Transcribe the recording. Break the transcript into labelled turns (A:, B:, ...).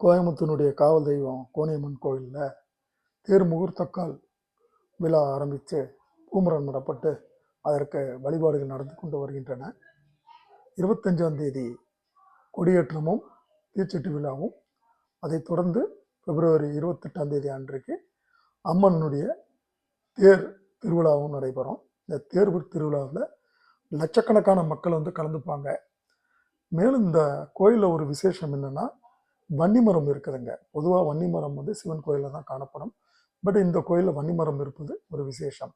A: கோயம்புத்தூனுடைய காவல் தெய்வம் கோனியம்மன் கோயிலில் தேர் முகூர்த்தக்கால் விழா ஆரம்பித்து பூமரன் நடப்பட்டு அதற்கு வழிபாடுகள் நடந்து கொண்டு வருகின்றன. இருபத்தஞ்சாம் தேதி கொடியேற்றமும் தீச்சட்டு விழாவும் அதைத் தொடர்ந்து பிப்ரவரி இருபத்தெட்டாம் தேதி அன்றைக்கு அம்மனுடைய தேர் திருவிழாவும் நடைபெறும். இந்த தேர் திருவிழாவில் லட்சக்கணக்கான மக்கள் வந்து கலந்துப்பாங்க. மேலும் இந்த கோயிலில் ஒரு விசேஷம் என்னென்னா வன்னிமரம் இருக்குதுங்க. பொதுவாக வன்னிமரம் வந்து சிவன் கோயிலில் தான் காணப்படும். பட் இந்த கோயிலில் வன்னிமரம் இருப்பது ஒரு விசேஷம்.